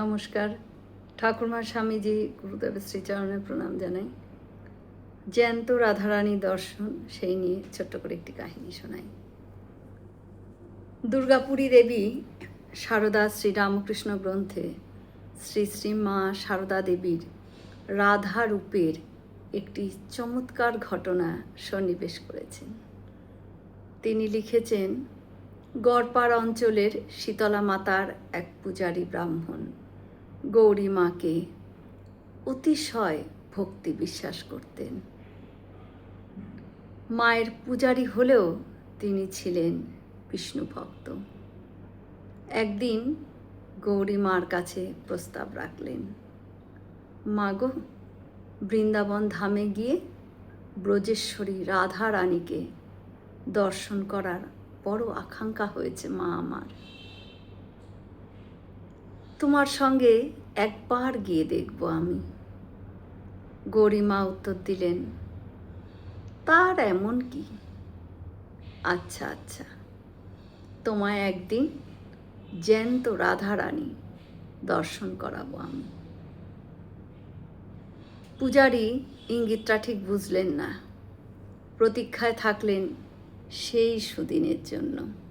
নমস্কার। ঠাকুরমার স্বামীজি গুরুদেবের শ্রীচরণে প্রণাম জানাই। জ্যান্ত রাধারানী দর্শন সেই নিয়ে ছোট্ট করে একটি কাহিনী শোনাই। দুর্গাপুরী দেবী সারদা শ্রীরামকৃষ্ণ গ্রন্থে শ্রী শ্রী মা সারদা দেবীর রাধা রূপের একটি চমৎকার ঘটনা সন্নিবেশ করেছেন। তিনি লিখেছেন, গড়পাড় অঞ্চলের শীতলা মাতার এক পূজারী ব্রাহ্মণ। গৌরী মাকে অতিশয় ভক্তি বিশ্বাস করতেন। মায়ের পূজারী হলেও তিনি ছিলেন বিষ্ণু ভক্ত। একদিন গৌরী মার কাছে প্রস্তাব রাখলেন, মা গো, বৃন্দাবন ধামে গিয়ে ব্রজেশ্বরী রাধা রানীকে দর্শন করার বড় আকাঙ্ক্ষা হয়েছে মা আমার। তোমার সঙ্গে একবার গিয়ে দেখব আমি। গরিমা উত্তর দিলেন, তার এমন কি? আচ্ছা আচ্ছা। তোমায় একদিন জ্যান্ত রাধারানী দর্শন করাবো আমি। পূজারি ইঙ্গিতটা ঠিক বুঝলেন না। প্রতীক্ষায় থাকলেন সেই সুদিনের জন্য।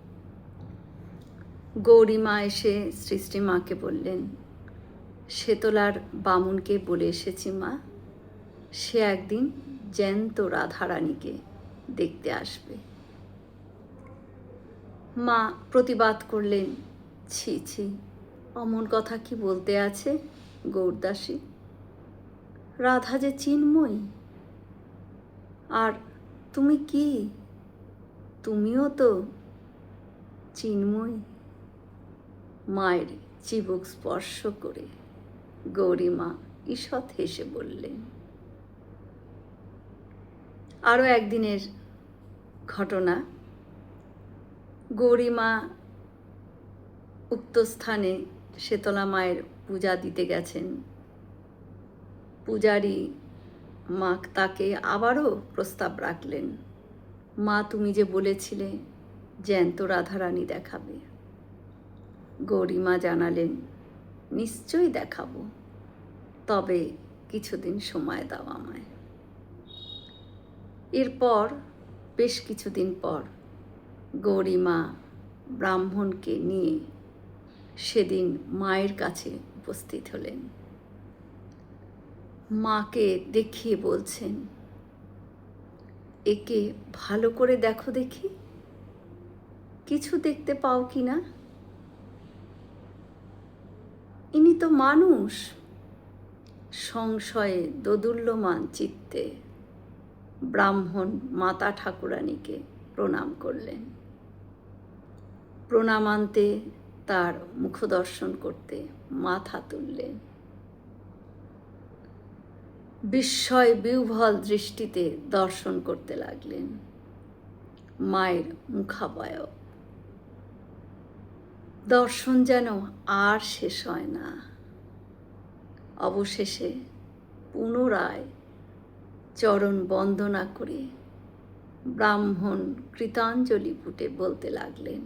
গৌরীমা এসে সৃষ্টি মাকে বললেন শেতলার বামুনকে বলে এসেছি মা, সে একদিন জ্যান্ত রাধারানীকে দেখতে আসবে। মা প্রতিবাদ করলেন, ছি ছি, অমন কথা কি বলতে আছে গৌরদাসী? রাধা যে চিন্ময়ী, আর তুমি কি? তুমিও তো চিন্ময়ী। মায়ের চিবুক স্পর্শ করে গৌরীমা ঈষৎ হেসে বললেন আরও একদিনের ঘটনা। গৌরীমা উক্ত স্থানে শেতলা মায়ের পূজা দিতে গেছেন। পূজারী মা তাকে আবারও প্রস্তাব রাখলেন, মা, তুমি যে বলেছিলে, জ্যান্ত রাধারানী দেখাবে। গৌরীমা জানালেন, নিশ্চয়ই দেখাবো। তবে কিছুদিন সময় দাও আমায়। এরপর, বেশ কিছুদিন পর, গৌরীমা ব্রাহ্মণকে নিয়ে সেদিন মায়ের কাছে উপস্থিত হলেন। মাকে দেখিয়ে বলছেন, একে ভালো করে দেখো দেখি। কিছু দেখতে পাও কি না? তো মানুষ সংশয়ে দোদুল্যমান চিত্তে ব্রাহ্মণ মাতা ঠাকুরানীকে প্রণাম করলেন। প্রণামান্তে তার মুখদর্শন করতে মাথা তুললেন। বিস্ময় বিহ্বল দৃষ্টিতে দর্শন করতে লাগলেন। মায়ের মুখাবয়ব দর্শন যেন আর শেষ হয় না। অবশেষে পুনরায় চরণ বন্দনা করে ব্রাহ্মণ কৃতাঞ্জলি ফুটে বলতে লাগলেন,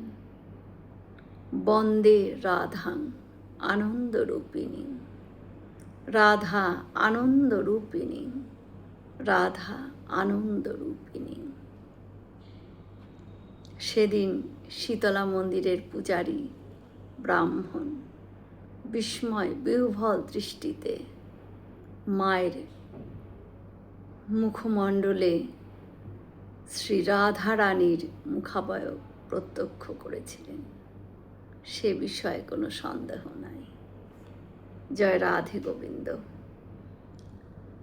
বন্দে রাধাং আনন্দরূপিণী, রাধা আনন্দরূপিণী রাধা আনন্দরূপিণী। সেদিন শীতলা মন্দিরের পূজারী ব্রাহ্মণ। বিস্ময়, বিহ্বল দৃষ্টিতে মায়ের মুখমণ্ডলে শ্রী রাধারানীর মুখাবয়ব প্রত্যক্ষ করেছিলেন। সে বিষয়ে কোনো সন্দেহ নাই। জয় রাধে গোবিন্দ।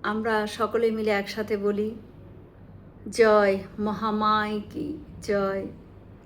আমরা সকলে মিলে একসাথে বলি, জয় মহামায় কি, জয়